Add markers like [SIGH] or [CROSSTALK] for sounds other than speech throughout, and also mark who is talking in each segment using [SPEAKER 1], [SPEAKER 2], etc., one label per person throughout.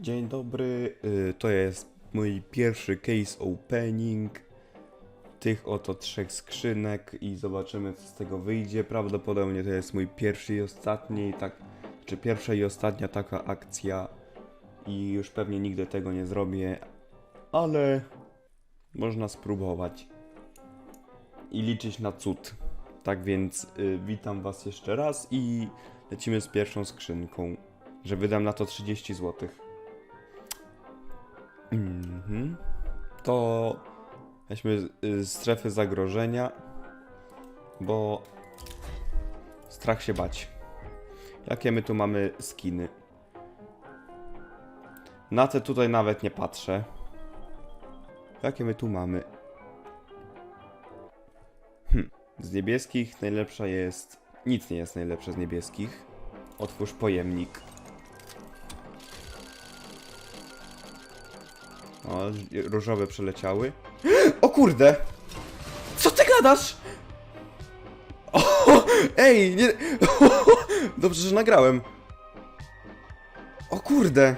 [SPEAKER 1] Dzień dobry, y, to jest mój pierwszy case opening tych oto trzech skrzynek i zobaczymy co z tego wyjdzie. Prawdopodobnie to jest mój pierwszy i ostatni, tak, czy pierwsza i ostatnia taka akcja i już pewnie nigdy tego nie zrobię, ale można spróbować i liczyć na cud. Tak więc y, witam was jeszcze raz i lecimy z pierwszą skrzynką, że wydam na to 30 złotych. Mhm. To weźmy y, strefy zagrożenia, bo strach się bać. Jakie my tu mamy skiny? Na te tutaj nawet nie patrzę. Jakie my tu mamy? Hm. Z niebieskich najlepsza jest... Nic nie jest najlepsze z niebieskich. Otwórz pojemnik. O, różowe przeleciały. [GASPS] O kurde! Co ty gadasz? O, ej, nie... [LAUGHS] Dobrze, że nagrałem. O kurde!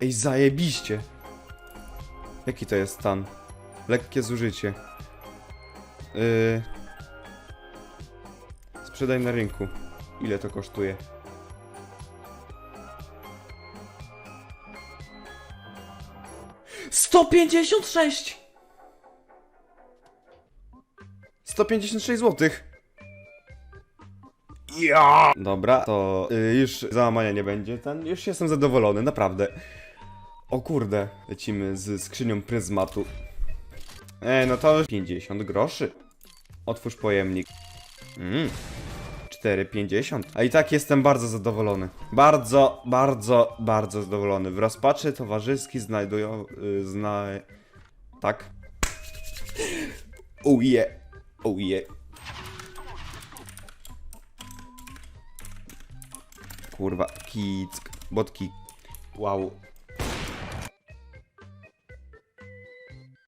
[SPEAKER 1] Ej, zajebiście. Jaki to jest stan? Lekkie zużycie. Yy... Sprzedaj na rynku. Ile to kosztuje? Sto pięćdziesiąt sześć! Sto pięćdziesiąt sześć złotych. Ja! Dobra, to y, już załamania nie będzie. Ten, już jestem zadowolony, naprawdę. O kurde, lecimy z skrzynią pryzmatu. Ej, no to już 50 groszy. Otwórz pojemnik. Mm. 4,50. A i tak jestem bardzo zadowolony. Bardzo, bardzo, bardzo zadowolony. W rozpaczy towarzyski znajdują. Yy, zna... Tak. Uje. Uje. Kurwa, kick. Botki. Wow.